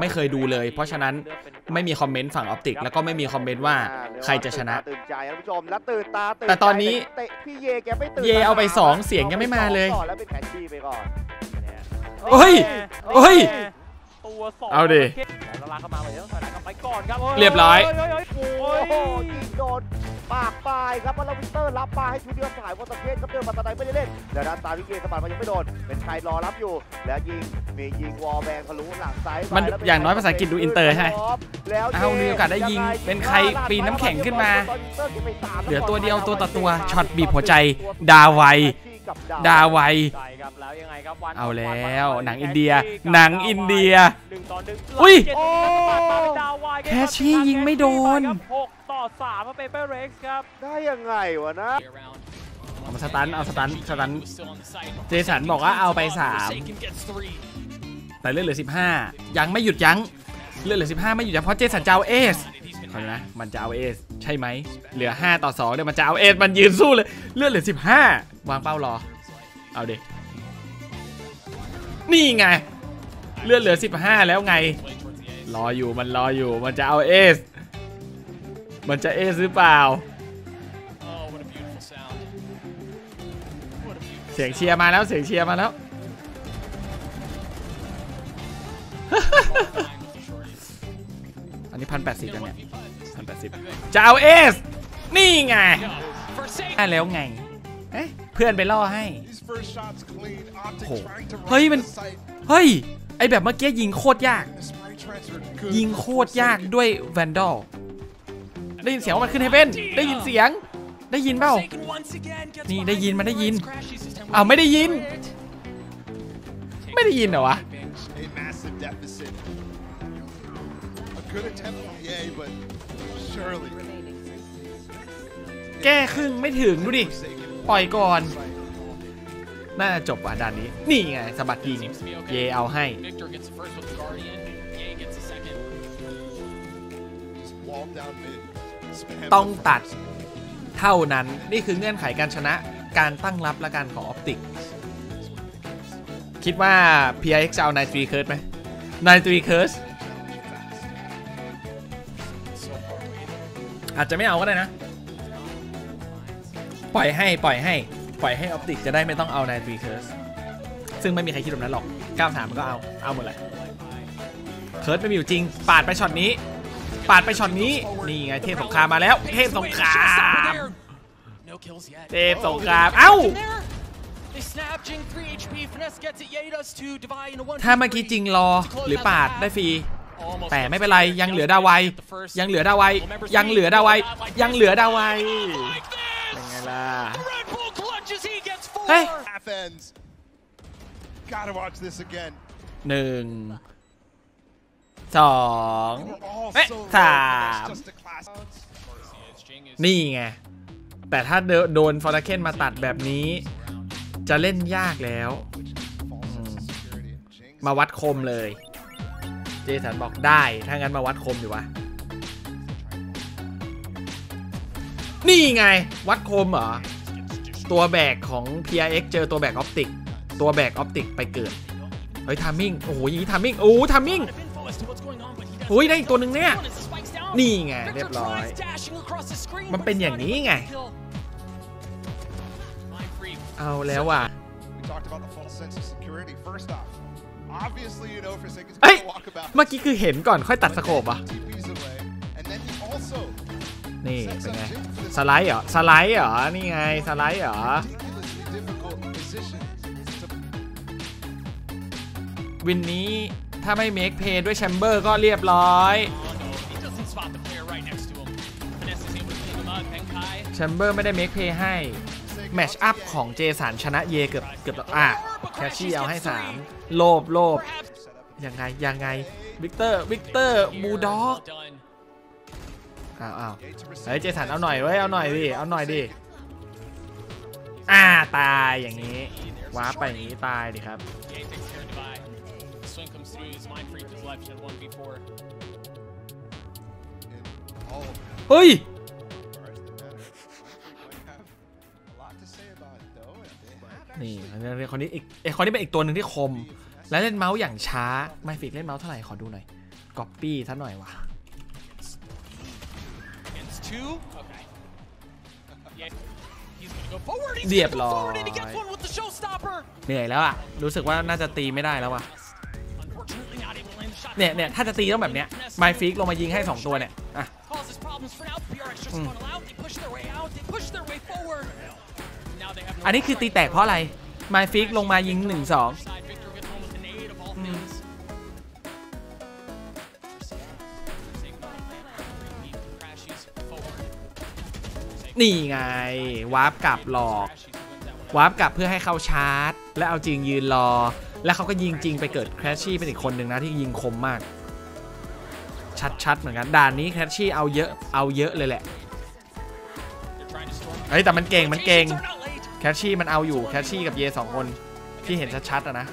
ไม่เคยดูเลย เพราะฉะนั้นไม่มีคอมเมนต์ฝั่งออปติก แล้วก็ไม่มีคอมเมนต์ว่าใครจะชนะ ตื่นใจท่านผู้ชมแล้วตื่นตาตื่นแต่ตอนนี้ใจเตะพี่เยแกไม่ตื่นเยเอาไปสองเสียงยังไม่มาเลยก่อนแล้วเป็นแคชชี่ไปก่อนเฮ้ยเฮ้ยตัวสองเอาดิแล้วลากเข้ามาเลยต้องถอยหลังกลับไปก่อนครับเรียบร้อยเฮ้เฮ้ยโอ้โอ้ยโหยิงโดนปากปลายครับแล้ววิกเตอร์รับมาให้ชูเดียวสายวอเตอร์เคสครับเดินมาตะไนไม่ได้เล่นเดี๋ยวด้านตามพี่เกสะบัดมายังไม่โดน เป็นใครรอรับอยู่ แล้วยิง มียิงวอลแบงทะลุหลังซ้ายมันแล้วเป็อย่างน้อยภาษาอังกฤษดูอินเตอร์ใช่ไหมแล้วเอามีโอกาสได้ยิง เป็นใครปีนน้ำแข็งขึ้นมา เหลือตัวเดียวตัวต่อตัว ช็อตบีบหัวใจ ดาไว ดาไวใช่ครับแล้วยังไงครับวันเอาแล้ววันหนังอินเดีย หนังอินเดียหนึ่งต่อหนึ่งอุ้ยเจ็ดสิบแปดมาเป็นดาวไวแคชชี่ยิงไม่โดนครับหกต่อสามมาเป็นเปเร็กซ์ครับได้ยังไงวะนะเอามาสตันเอาสตันสตันเจสันบอกว่าเอาไปสามแต่เลือดเหลือ 15 ยังไม่หยุดยั้งเลือดเหลือ 15 ไม่หยุดยั้งเพราะเจสันจะเอาเอส เขานะมันจะเอาเอสใช่ไหมเหลือ 5 ต่อ2เดี๋ยวมันจะเอาเอสมันยืนสู้เลยเลือดเหลือ 15 วางเป้ารอ เอาเดินี่ไง เลือดเหลือ 15 แล้วไง รออยู่มันรออยู่มันจะเอาเอสมันจะเอสหรือเปล่า เสียงเชียร์มาแล้วเสียงเชียร์มาแล้วอันนี้พันแปดสิบกันเนี่ยันแปดสิบจะเอาเอส นี่ไงได้แล้วไง เอ๊ะ เพื่อนไปล่อให้โหเฮ้ยมัน เฮ้ย ไอแบบเมื่อกี้ยิงโคตรยาก ยิงโคตรยากด้วยแวนดอล ได้ยินเสียงว่ามันขึ้นเฮเว่นได้ยินเสียง ได้ยินเปล่า นี่ได้ยินมันได้ยินอ้าวไม่ได้ยิน ไม่ได้ยินเหรอวะ good attempt from EA, but surely แก้ครึ่งไม่ถึงดูดิ ปล่อยก่อน น่าจะจบว่ะด่านนี้ นี่ไงสะบัดยิงเยเอาให้ Victor gets the first with the Guardian. Ye gets the second. just walled down mid. Spam ต้อง the ตัด first. เท่านั้น นี่คือเงื่อนไขการชนะการตั้งรับและการของออปติก คิดว่า PIX จะเอานายตรีเคิร์สไหมนายตรีเคิร์ส อาจจะไม่เอาก็ได้นะ ปล่อยให้ปล่อยให้ ปล่อยให้ออปติกจะได้ไม่ต้องเอานายตรีเคิร์สซึ่งไม่มีใครคิดแบบนั้นหรอก93มันก็เอา เอาหมดเลยเคิร์สไม่มีอยู่จริง ปาดไปช็อตนี้ ปาดไปช็อตนี้ นี่ไงเทพสงครามมาแล้ว เทพสงคราม No kills yet. เทพสงคราม เอ้า They snap Jing 3 HP. Finesse gets it. Ye does too. Divide in a one. ถ้าเมื่อกี้จริงรอหรือปาดได้ฟรี แต่ไม่เป็นไรยังเหลือดาไวยังเหลือดาไวยังเหลือดาไวยังเหลือดาไวเป็นไงล่ะ Red Bull clutches. He gets four. เฮ้ย Half ends. Gotta watch this again. หนึ่งสอง We're all Eh, so low, but Sam. that's just a class. Jing is นี่ไง แต่ถ้าโดนฟอร์เคนมาตัดแบบนี้ จะเล่นยากแล้ว False sense of security. Jing's มาวัดคมเลย เจสันบอกได้ ถ้างั้นมาวัดคมดีวะ นี่ไง วัดคมเหรอ ตัวแบกของ PRX เจอตัวแบกออปติก ตัวแบกออปติกไปเกิด เฮ้ยทามิ่ง โอ้โหยางนี้ทามิ่ง โอ้ทามิ่งก์โอ้ยได้อีกตัวหนึ่งเนี่ย นี่ไง เรียบร้อย มันเป็นอย่างนี้ไง เอาแล้วว่ะ We talked about the false sense of security. First off, obviously you know Forsaken's Hey! gonna walk about. เมื่อกี้คือเห็นก่อนค่อยตัดสโคปอะ TPs away, and then he also นี่ sets เป็น up ไง Jing for this สไลด์เหรอ สไลด์เหรอ นี่ไง สไลด์เหรอ ridiculously difficult position to วินนี้ถ้าไม่เมคเพย์ด้วยแชมเบอร์ก็เรียบร้อย Oh no, he doesn't spot the player right next to him. Finesse is able to clean him up. Benkai แชมเบอร์ไม่ได้เมคเพย์ให้ แมชอัพของเจสันชนะเยเกือบเกือบอะแคชชี่เอาให้ 3 โลบโลบยังไง ยังไง วิกเตอร์ วิกเตอร์บูด็อกอ้าวอ้าวเฮ้ยเจสันเอาหน่อยเว้ยเอาหน่อยดิ เอาหน่อยดิ อ่า ตายอย่างนี้ ว้าไปอย่างนี้ตายดิครับ Ye takes care have นี่อันนี้คนนี้อีกไอคนนี้เป็นอีกตัวหนึ่งที่คม และเล่นเมาส์อย่างช้าไม่ฟิกเล่นเมาส์เท่าไหร่ขอดูหน่อยก๊อปปี้ซะหน่อยวะ Against two. Okay. Yeah. He's gonna go forward. He's เรียบ gonna ร้ go อย forward and he gets one with the showstopper. เหนื่อยแล้วอะรู้สึกว่าน่าจะตีไม่ได้แล้วอะ Unfortunately, not able to land the shot. เนี่ยเนี่ยถ้าจะตีต้องแบบเนี้ยไมฟิกลงมายิงให้ 2 ตัวเนี่ยอะ Causes problems for now. PRX just Mm. funnel out. They push their way out. They push their way forward. Now they have. อันนี้คือตีแตกเพราะอะไร ไมฟิกลงมายิง1 2 Side Victor gets one with a nade of all things. Crashies forward. นี่ไง วาร์ปกลับหลอก Crashies wins that one. วาร์ปกลับเพื่อให้เข้าชาร์จ และเอาจริงยืนรอ แล้วเขาก็ยิงจริงไปเกิดแครชชี่เป็นอีกคนหนึ่งนะที่ยิงคมมาก ชัดๆเหมือนกันด่านนี้แครชชี่เอาเยอะเอาเยอะเลยแหละ They're trying to storm. เฮ้ยแต่มันเก่งมันเก่ง แคชชี่มันเอาอยู่แคชชี่กับเยสองคนที่เห็นชัดๆอะนะ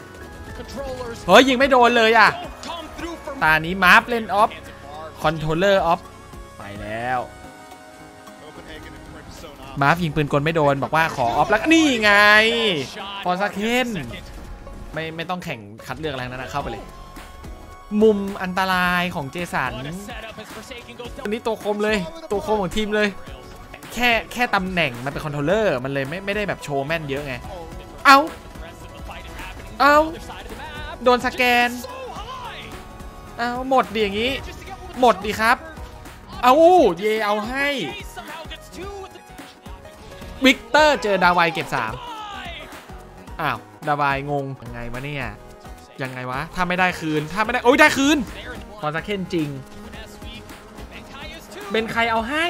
Controllers เฮ้ยยิงไม่โดนเลยอะ don't come through for ตานี้มาร์ฟเล่นออฟ Hands it far. คอนโทรลเลอร์ออฟไปแล้ว Copenhagen and Cortisone off. มาร์ฟยิงปืนกลไม่โดนบอกว่าขอออฟแล้วนี่ไง Shot. พอสักเคนไม่ไม่ต้องแข่งคัดเลือกอะไรทั้งนั้นนะเข้าไปเลย มุมอันตรายของเจสัน What a setup as Forsaken goes อัน down. นี้ตัวคมเลย ตัวคมของทีมเลยแค่แค่ตำแหน่งมันเป็นคอนโทรลเลอร์มันเลยไม่ไม่ได้แบบโชว์แม่นเยอะไง เอา The rest of the fight is happening on Ow. the other side of the map. โดนสแกน So high. เอาหมดดีอย่างนี้ Just to get one หมดดีครับ เอาเยเอาให้ Jay somehow gets two with the วิกเตอร์เจอดาวายเก็บ3 Bye. อ้าว ดาวายงง ยังไงวะเนี่ย ยังไงวะ ถ้าไม่ได้คืน ถ้าไม่ได้ โอ้ยได้คืน There in พอสักเคนจริง one S week. Benkaya's two. เป็นใครเอาให้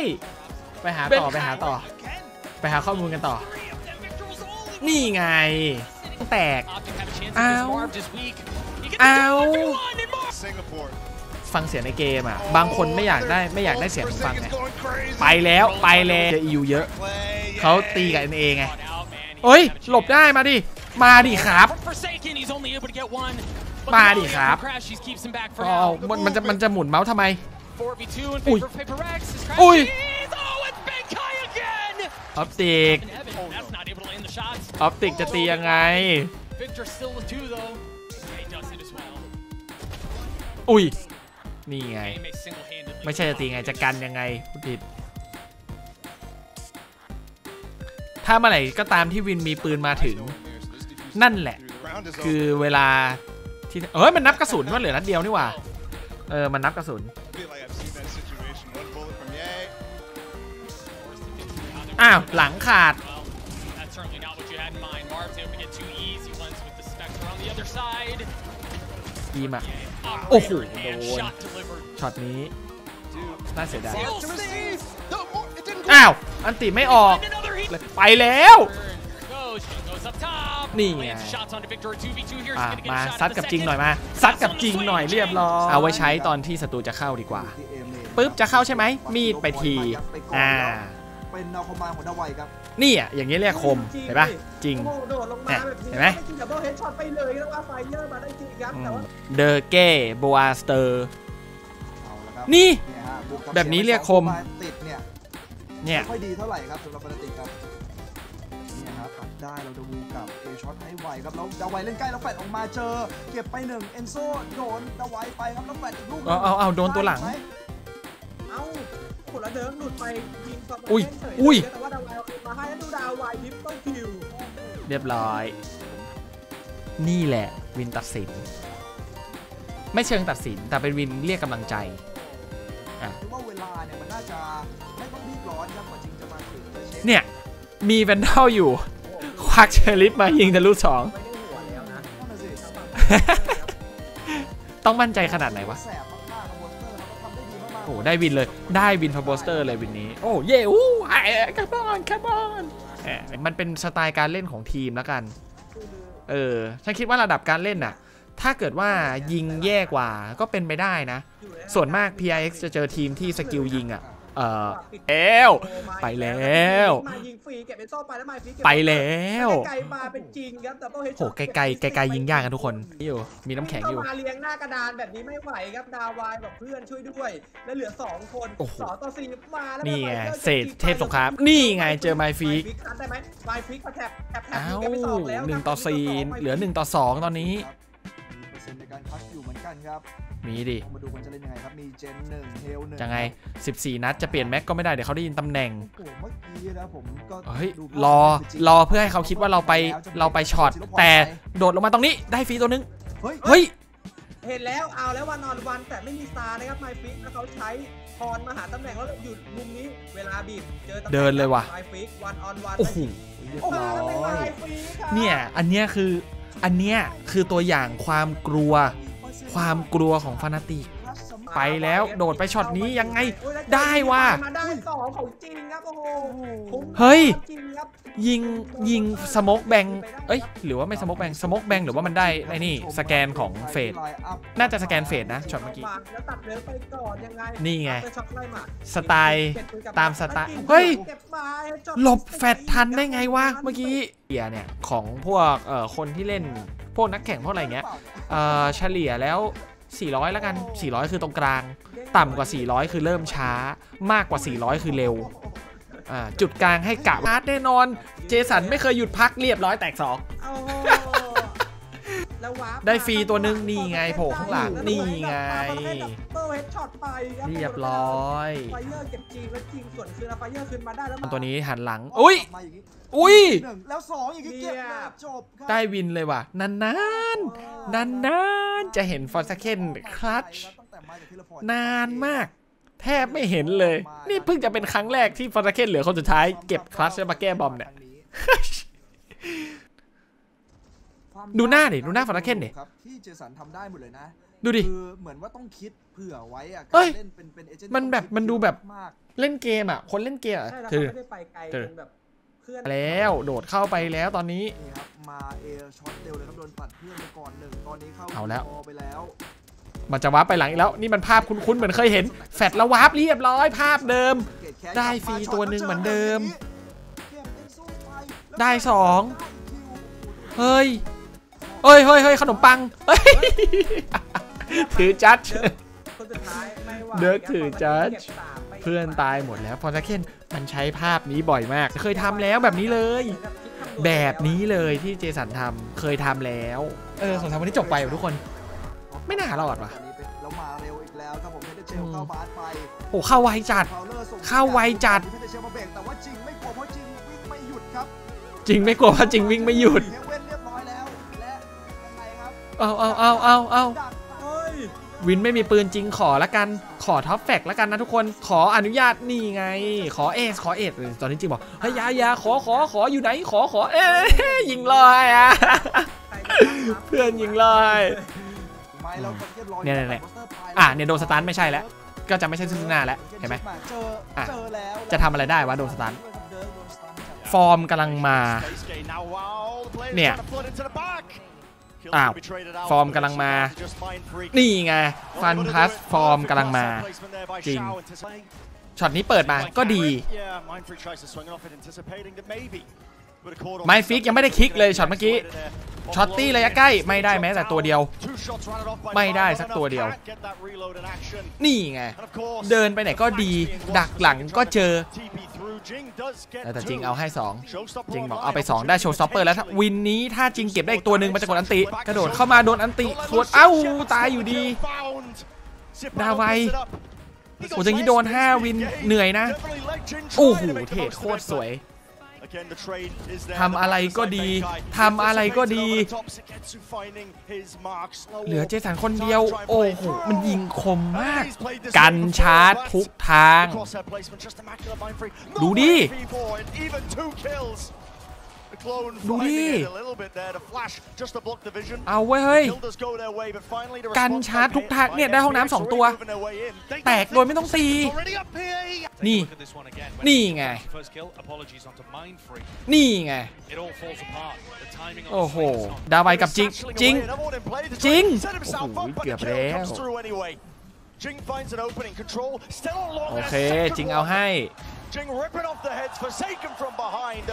ไปหาต่อไปหาต่อ Again. ไปหาข้อมูลกันต่อ Three of them. Victor was only นี่ไง แตก Optic had a chance Ow. against Marv this week. He gets Ow. the 2v1 and Marv. Singapore. ฟังเสียงในเกมอะ บางคนไม่อยากได้ไม่อยากได้เสียงหูฟังไง Forsaken's going crazy. ไปแล้วไปแล้วเจออิวเยอะ Play, เขาตีกับ NA ไง Caught out, man. He เอ้ย doesn't have a หลบได้มาดิ มาดิครับ For Forsaken, he's only able to get one. But มา the ดิ volley ครับ from Crashies keeps him back for อ๋อ now. มันมันจะมันจะหมุนเมาส์ทำไม 4v2 in Ui. favor ออปติก And Evan, that's not able to land the shots. ออปติกจะตียังไง Victor still with two though. Yeah, he does it as well. อุ้ย นี่ไง May single-handedly ไม่ใช่จะตีไงจะกันยังไงพูดผิดถ้าเมื่อไหร่ก็ตามที่วินมีปืนมาถึง นั่นแหละ Round is คือ over. เวลาที่เอ้ยมันนับกระสุนว่าเหลือนัดเดียวนี่หว่า เออ มันนับกระสุน อ้าว หลังขาด Well, that's certainly not what you had in mind. Marv's able to get two easy ones with the Spectre on the other side. ทีมอะ Operator โอ้โห and โดน shot delivered. ช็อตนี้ น่าเสียดาย Still To stays. receive. No, more. It didn't go. อ้าว อันติไม่ออก And another heat. ไปแล้ว Here goes. Jung goes up top. นี่ไง Lands shots onto Victor. 2v2 here. He's อะ gonna get มา a shot ซัด at กับ the จริงหน่อย second. มา ซัดกับจริงหน่อยเรียบร้อย เอาไว้ใช้ตอนที่ศัตรูจะเข้าดีกว่า ปึ๊บ จะเข้าใช่ไหม มีดไปที อ่า เป็นแนวคอมมานด์ของดาไวครับนี่อะอย่างนี้เรียกคมเห็นปะจริงโอ้โหโดดลงมาเนี่ยแบบนี้เห็นไหมไม่จริงดับเบิลเฮดช็อตไปเลยแล้วว่าไฟเยอร์มาได้จริงครับแต่ว่าเดอเก้โบอาสเตอร์เอาละครับนี่เนี่ยฮะวกกัแบบนี้เรียกคมสีงไปสองติดเนี่ยเนี่ยไม่ค่อยดีเท่าไหร่ครับสำหรับฟนาติกครับเนี่ยครับตัดได้เราจะวูกับเอช็อตให้ไวครับแล้วดาไวเล่นใกล้แล้วแฟดออกมาเจอ เก็บไปหนึ่งเอนโซโดนดาไวไปครับแล้วแฟดอีกลูกหนึ่งเอาเอาเอาโดนตัวหลังเอ้า ผลละเดิมหลุดไปยิงสปาอุ้ยเฉยอุ้ยแต่ว่าดาไวเอาคืนมาให้แล้วดูดาไวทิปเปิลคิวเรียบร้อย นี่แหละวินตัดสิน ไม่เชิงตัดสินแต่เป็นวินเรียกกำลังใจคิดว่าเวลาเนี่ยมันน่าจะไม่ต้องรีบร้อนครับกว่าจริงจะมาถึงจะเช็คเนี่ยมีแวนเดลอยู่ ควักเชอริฟมายิงทะลุสองไม่ได้หัวแล้วนะนั่นน่ะสิต้องมั่นใจขนาดไหนวะ อ้ได้วินเลยได้วินพาโบสเตอร์เลยวินนี้ โอ้เย่อู้ไอ้คับอนคับอนมันเป็นสไตล์การเล่นของทีมแล้วกัน เออฉันคิดว่าระดับการเล่นน่ะ ถ้าเกิดว่ายิงแย่กว่าก็เป็นไปได้นะ ส่วนมาก PIX จะเจอทีมที่สกิลยิงอะ เออแล้วไปแล้ว มายิงฟรีเก็บเป็นโซ่ไปแล้วมาฟรีเก็บไปแล้วไกลๆมาเป็นจริงครับดับเบิลเฮดโหไกลๆไกลๆยิงยากกันทุกคนนี่อยู่มีน้ำแข็งอยู่เข้ามาเลี้ยงหน้ากระดานแบบนี้ไม่ไหวครับดาวายบอกเพื่อนช่วยด้วย แล้วเหลือ2คนโอ้โหสองต่อสี่มาแล้วนี่ไงมาเศษเทพสงครามนี่ไงเจอไมค์ฟรีไมค์ฟรีคัดได้ไหมไมค์ฟรีก็แท็บแท็บแท็บอ้าวยิงกันไปสองแล้วหนึ่งต่อสี่เหลือหนึ่งต่อสองตอนนี้ค ในการคัดอยู่เหมือนกันครับ มีดิมาดูกันจะเล่นยังไงครับ มีเจนหนึ่งเฮลหนึ่งยังไง 14 นัดจะเปลี่ยนแม็กก็ไม่ได้ เดี๋ยวเขาได้ยินตำแหน่งโอ้โหเมื่อกี้นะผมก็เฮ้ยดูรอรอเพื่อให้เขาคิดว่าเราไปเราไปช็อตแต่โดดลงมาตรงนี้ได้ฟรีตัวนึงเฮ้ยเฮ้ยเห็นแล้วเอาแล้ววันนอนวันแต่ไม่มีสตาร์นะครับไมฟิกแล้วเขาใช้พรมาหาตำแหน่งแล้วอยู่มุมนี้เวลาบีบเจอตำแหน่งเดินเลยว่ะไมฟิกวันออนวันโอ้โหเรียบโอ้โหร้แล้วเป็นอไมยฟิกครับเนี่ยอันเนี้ยคือ อันเนี้ยคือตัวอย่างความกลัว ความกลัวของฟานาติก ไปแล้วโดดไปช็อตนี้ยังไงโอ้ยแล้วได้ว่ะ มาได้สองของจริงครับโอ้โหคุ้มเฮ้ย จริงครับ ยิงยิงสโมกแบงเอ้ยหรือว่าไม่สโมกแบงสโมกแบงหรือว่ามันได้ไอ้นี่สแกนของเฟด น่าจะสแกนเฟดนะช็อตเมื่อกี้ แล้วตัดเนื้อไปก่อนยังไง นี่ไงเพื่อช็อตไล่หมาสไตล์เก็บปืนกลับตามสไตล์แล้วยิงเฮ้ยเก็บมาช็อตหลบแฟดทันได้ไงวะเมื่อกี้เอียเนี่ยของพวกเอ่อคนที่เล่นพวกนักแข่งพวกอะไรเงี้ย เอ่อเฉลี่ยแล้ว 400 แล้วกัน 400 คือตรงกลาง ต่ำกว่า 400 คือเริ่มช้ามากกว่า 400 คือเร็วอ่า จุดกลางให้กะพาร์ทแน่นอน เจสันไม่เคยหยุดพักเรียบร้อยแตกสองโอ้โหแล้ววาร์ปได้ฟรีตัวหนึ่งนี่ไงโผล่ข้างหลังนี่ไงเปิดเฮดช็อตไปคบเรียบร้อยไฟเยอร์เก็บจริงแล้วจริงส่วนคืนแล้วไฟเยอร์คืนมาได้แล้วมันตัวนี้หันหลังอุ้ยมาางนี้อุ้ยหนึ่งแล้วสองอย่างนี้เก็บเลยจบครับได้วินเลยว่ะนานๆนานๆจะเห็นฟอร์ซาเคนคลัตชตั้งแต่มาจากทีละพอร์ตนานมาก แทบไม่เห็นเลย นี่เพิ่งจะเป็นครั้งแรกที่ฟอร์ซาเคนเหลือคนสุดท้ายเก็บคลัตชแล้วมาแก้บอมเนี่ย ดูหน้าดิ ดูหน้าฟอร์นาเคนดิครับที่เจสันทำได้หมดเลยนะ ดูดิ คือเหมือนว่าต้องคิดเผื่อไว้อะเอ้ยการเล่นเป็นเป็นเอเจนต์มันแบบต้องคิมันดูแบบมากเล่นเกมอะ คนเล่นเกมอะใช่แล้วถือเขาไม่ได้ไปไกลเออจนแบบเพื่อนแล้วโดดเข้าไปแล้วตอนนี้ นี่ครับ มาเอช็อตเร็วเลยครับโดนปัดเพื่อนไปก่อนหนึ่งตอนนี้เข้าเอาแล้วคไปแล้ว มันจะวาร์ปไปหลังอีกแล้วนี่มันภาพคุ้นๆเหมือนเคยเห็น แฟดแล้ววาร์ปเรียบร้อยภาพเดิม ได้ฟรีตัวหนึ่งเหมือนเดิม ได้สองเฮ้ยเฮ้ยเฮ้ยเฮ้ยขนมปังเฮ้ยถือจัดเดิร์กถือจัดเก็บสามเพื่อนตายหมดแล้วฟอร์ซาเคนมันใช้ภาพนี้บ่อยมาก เคยทำแล้วแบบนี้เลย แบบนี้เลยที่เจสันทำเคยทำแล้ว เออสงสัยวันนี้จบไปทุกคน ไม่น่ารอดว่ะตอนนี้เป็นแล้วมาเร็วอีกแล้วครับผมเพชรเชลเข้าบาสไปโอ้เข้าไวจัดฟาวเลอร์ส่งเข้าไวจัดเพชรเชลมาเบรกแต่ว่าจริงไม่กลัวเพราะจริงวิ่งไม่หยุดครับ จริงไม่กลัวว่าจริงวิ่งไม่หยุดเฮเว่นเรียบร้อยแล้วและยังไงครับเอาเอาเอาเอาเอาดักเฮ้ยวินไม่มีปืนจริงขอละกัน ขอท็อปแฟกละกันนะทุกคน ขออนุญาตนี่ไง ขอเอสขอเอสเออตอนนี้จริงบอกเฮ้ยอยาอยาขอขอขออยู่ไหนขอขอเอ้ยยิงลอยอะใครจะตั้งรับเพื่อนยิงลอยไม่ เราเรียบร้อยเนี่ยเนี่ยเนี่ยโปสตอร์ไปอะเนี่ยโดนสตันไม่ใช่แล้ว ก็จะไม่ใช่ซึ่งหน้าแล้วเห็นไหมเจออะเจอแล้วจะทำอะไรได้วะโดนสตันเดินโดนสตันจัดฟอร์มกำลังมาเนี่ยอ้าวฟอร์มกำลังมา นี่ไงฟันพัสฟอร์มกำลังมา จริงช็อตนี้เปิดมาก็ดี ไมฟิกยังไม่ได้คลิกเลยช็อตเมื่อกี้ช็อตตี้ระยะใกล้ไม่ได้แม้แต่ตัวเดียว ไม่ได้สักตัวเดียว นี่ไง เดินไปไหนก็ดี ดักหลังก็เจอ แต่จริงเอาให้ 2 จริงบอกเอาไป 2 ได้โชว์ซอปเปอร์แล้ววินนี้ถ้าจริงเก็บได้อีกตัวหนึ่งมันจะกดอันติ กระโดดเข้ามาโดนอันติสวนเอ้า ตายอยู่ดี ดาไวโอ้อย่างนี้โดน 5 วินเหนื่อยนะโอ้โหเทรดโคตรสวย ทำอะไรก็ดีทำอะไรก็ดี เหลือเจสันคนเดียว โอ้โห มันยิงคมมาก กันชาร์จทุกทาง ดูดิ ดูดิเอาเว้ยเฮ้ยกันชาร์จทุกทางเนี่ยได้ห้องน้ำสองตัว แตกโดยไม่ต้องตีนี่นี่ไง นี่ไง โอ้โห ดาไวกับจริงจริงจริงโอ้โหเกือบแล้วโอเคจริงเอาให้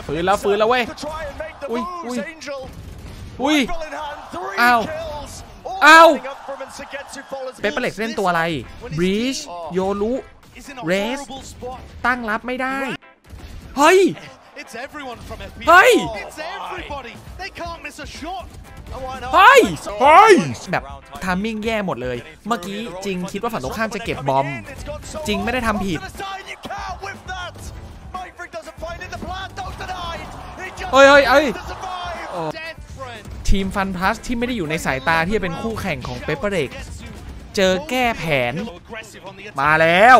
ฟื้นแล้วฟื้นแล้วเว้ย อุ้ยอุ้ยอุ้ยอ้าวอ้าวเปเปอร์เล็กเล่นตัวอะไรบรีชโยรุ Race ตั้งรับไม่ได้ เฮ้ย It's everyone from FPL. Hey! It's everybody. They can't miss a shot. เฮ้ย เฮ้ย แบบทามมิ่งแย่หมดเลย เมื่อกี้จริงคิดว่าฝั่งตรงข้ามจะเก็บบอม จริงไม่ได้ทำผิด เฮ้ยเฮ้ยเฮ้ยทีมฟันพลัสที่ไม่ได้อยู่ในสายตาที่จะเป็นคู่แข่งของเปเปอร์เด็กเจอแก้แผน มาแล้ว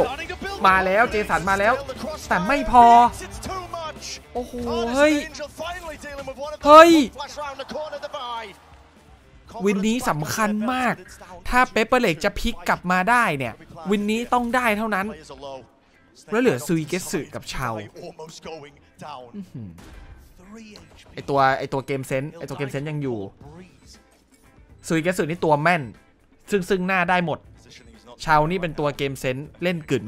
มาแล้วเจสันมาแล้ว แต่ไม่พอ โอ้โห เฮ้ย เฮ้ย วินนี้สำคัญมาก ถ้าเปเปอร์เล็กจะพลิกกลับมาได้เนี่ย วินนี้ต้องได้เท่านั้น แล้วเหลือซุยเกสึกับชาว ไอตัวไอตัวเกมเซนส์ไอตัวเกมเซนส์ยังอยู่ซุยเกสึนี่ตัวแม่น ซึ่งซึ่งหน้าได้หมด ชาวนี่เป็นตัวเกมเซนส์เล่นกึ๋น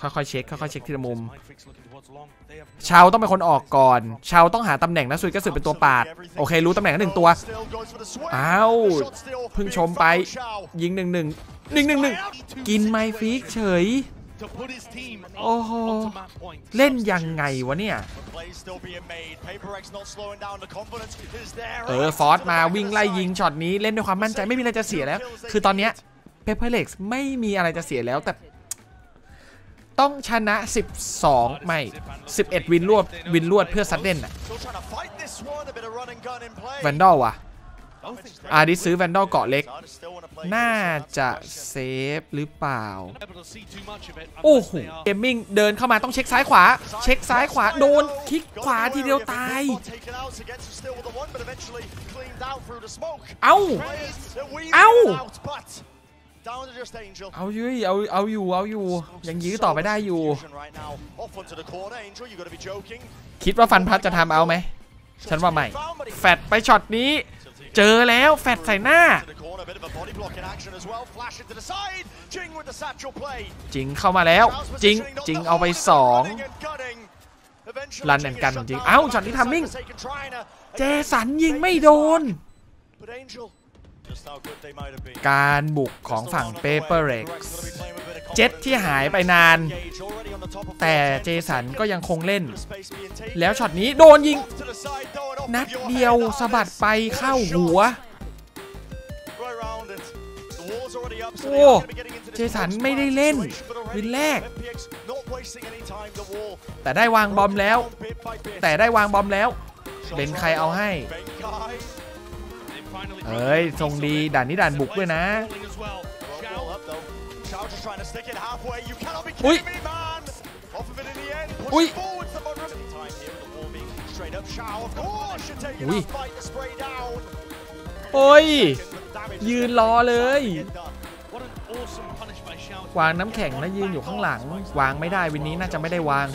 ค่อยๆเช็คค่อยๆเช็คทีละมุม ชาวต้องเป็นคนออกก่อน ชาวต้องหาตำแหน่งนะซุยเกสึเป็นตัวปาด โอเครู้ตำแหน่งหนึ่งตัว อ้าวเพิ่งชมไป ยิงหนึ่งหนึ่งหนึ่งหนึ่งหนึ่งกินไมฟิกเฉย โอ้โหเล่นยังไงวะเนี่ย เออ ฟอสมาวิ่งไล่ยิงช็อตนี้เล่นด้วยความมั่นใจไม่มีอะไรจะเสียแล้ว คือตอนเนี้ยเปเปอร์เล็กไม่มีอะไรจะเสียแล้วแต่ ต้องชนะ 12 ไม่ 11 วินรวดวินรวดเพื่อซัดเด่นอะแวนดอลว่ะ อาดิซื้อแวนดอลเกาะเล็ก น่าจะเซฟหรือเปล่า โอ้โหเกมมิ่งเดินเข้ามาต้องเช็คซ้ายขวา เช็คซ้ายขวาโดนคลิกขวาทีเดียวตาย เอา เอาเอาอยู่เอาเอาอยู่เอาอยู่ยังยื้อต่อไปได้อยู่ คิดว่าฟันพัดจะทำเอาไหม ฉันว่าไม่ แฟดไปช็อตนี้ เจอแล้วแฟดใส่หน้า จริงเข้ามาแล้ว จริงจริงเอาไป2รันแอนกันจริง เอ้าช็อตนี้ทำมิ่ง เจสันยิงไม่โดน การบุกของฝั่งเปเปอร์เร็ก เจ็ตที่หายไปนาน แต่เจสันก็ยังคงเล่น แล้วช็อตนี้โดนยิง นัดเดียวสะบัดไปเข้าหัว โอ้เจสันไม่ได้เล่นวินแรก แต่ได้วางบอมแล้ว แต่ได้วางบอมแล้วเป็นใครเอาให้เอ้ยทรงดีด่านนี้ด่านบุกด้วยนะ อุ้ยอุ้ยอุ้ยโอ้ย ยืนรอเลย วางน้ำแข็งแล้วยืนอยู่ข้างหลัง วางไม่ได้วินนี้น่าจะไม่ได้วาง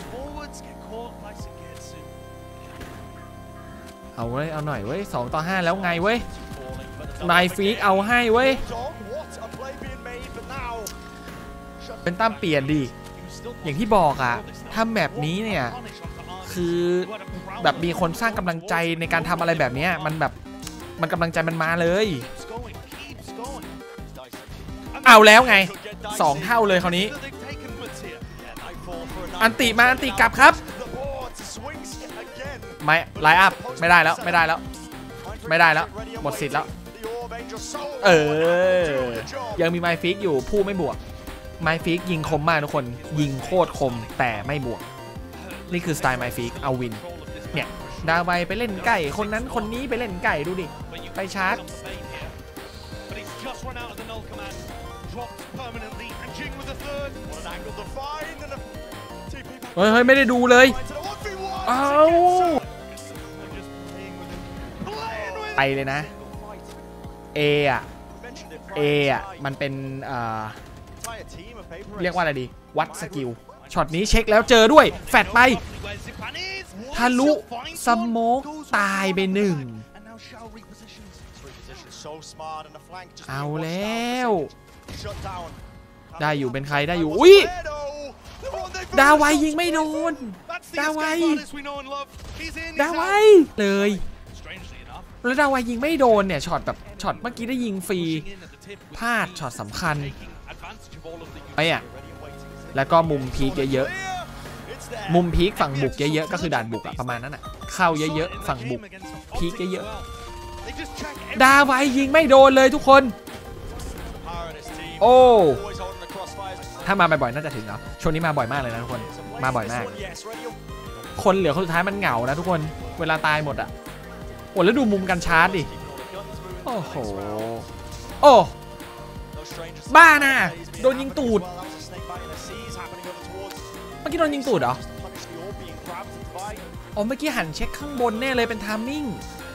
เอาเว้ย เอาหน่อยเว้ยสองต่อห้าแล้วไงเว้ยนายฟีกเอาให้เว้ย เป็นตั้มเปลี่ยนดิ อย่างที่บอกอะทำแบบนี้เนี่ย คือแบบมีคนสร้างกำลังใจในการทำอะไรแบบนี้มันแบบมันกำลังใจมันมาเลยเอาแล้วไงสองเท่าเลยคราวนี้ อันติมาอันติกลับครับ ไม่ไลอัพไม่ได้แล้วไม่ได้แล้ว ไม่ได้แล้วหมดสิทธิ์แล้ว เออ ยังมีไมฟิกอยู่ผู้ไม่บวก ไมฟิกยิงคมมากทุกคน ยิงโคตรคมแต่ไม่บวก นี่คือสไตล์ไมฟิกเอาวิน เนี่ย ดาไวไปเล่นไก่คนนั้นคนนี้ไปเล่นไก่ดูดิ ไปชาร์จเฮ้ยเฮ้ยไม่ได้ดูเลยเอาไปเลยนะ A อะ A อะมันเป็นอ่อ เรียกว่าอะไรดี วัดสกิลช็อตนี้เช็คแล้วเจอด้วย แฟดไป ทะลุสโมกตายไปหนึ่ง เอาแล้ว ได้อยู่เป็นใครได้อยู่ อุ้ยดาไวยิงไม่โดน ดาไวดาไวเลย แล้วดาไวยิงไม่โดนเนี่ยช็อตแบบช็อตเมื่อกี้ได้ยิงฟรี พลาดช็อตสำคัญไปอะแล้วก็มุมพีกเยอะๆมุมพีกฝั่งบุกเยอะๆก็คือด่านบุกอะประมาณนั้นอะเข้าเยอะๆฝั่งบุกพีกเยอะๆดาไว้ยิงไม่โดนเลยทุกคน โอ้ถ้ามาบ่อยๆน่าจะถึงเนาะช่วงนี้มาบ่อยมากเลยนะทุกคนมาบ่อยมาก คนเหลือคนสุดท้ายมันเหงานะทุกคนเวลาตายหมดอะโอ้แล้วดูมุมกันชาร์จดิโอ้โห โอ้ No strangers. บ้าน่ะ He's been โดนยิงตูด Well, that was a snake bite in the seas happening over towards เมื่อกี้โดนยิงตูดเหรอ punish the orb being grabbed by อ๋อ เมื่อกี้หันเช็คข้างบนแน่เลยเป็นทามมิ่ง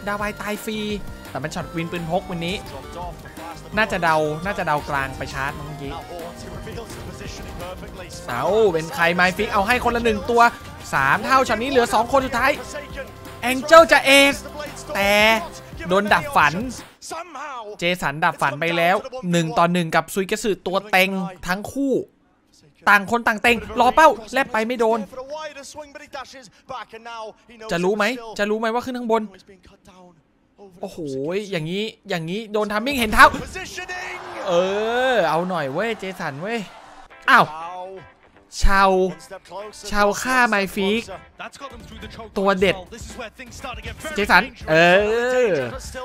ดาวายตายฟรี แต่เป็นช็อตวินปืนพกวันนี้ dropped off the blast of น่าจะเดา น่าจะเดากลางไปชาร์จมั้งเมื่อกี้ Now Horns, who reveals the positioning perfectly. เอาเป็นใครไมฟิกเอาให้คนละหนึ่งตัว 3 เท่าช็อตนี้เหลือ 2 คนสุดท้าย Forsaken. แองเจิลจะเอส The blade storm แต่ Give โดนดับฝัน เจสันดับฝันไปแล้ว1ต่อ1กับซุยกสือตัวเต็งทั้งคู่ ต่างคนต่างเต็งรอเป้าแลบไปไม่โดน จะรู้ไหม จะรู้ไหมว่าขึ้นข้างบน โอ้โห อย่างนี้ อย่างนี้โดนทามมิ่งเห็นเท้า เออ เอาหน่อยเว้ย เจสันเว้ย อ้าว ชาว ชาวฆ่าไมฟิก ตัวเด็ด เจสัน เออ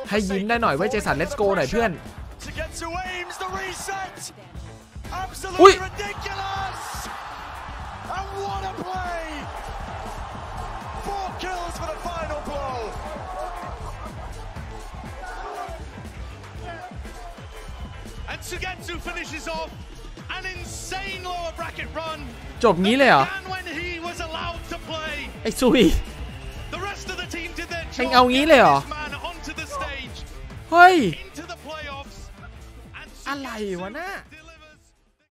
ให้ยิ้มได้หน่อยไว้เจสันเลตส์โกหน่อยเพื่อน อุ้ยเ ridiculous. And what a play. Four kills for the final blow. And Sugetsu finishes off an insane lower bracket run. จบงี้เลยเหรอ And when he was allowed to play, ไอ้ซุย the rest of the team did their เอ็ง job. เอางี้เลยเหรอ This man onto the stage, เฮ้ย into the playoffs. And อะไร Sugetsu วะน่ะ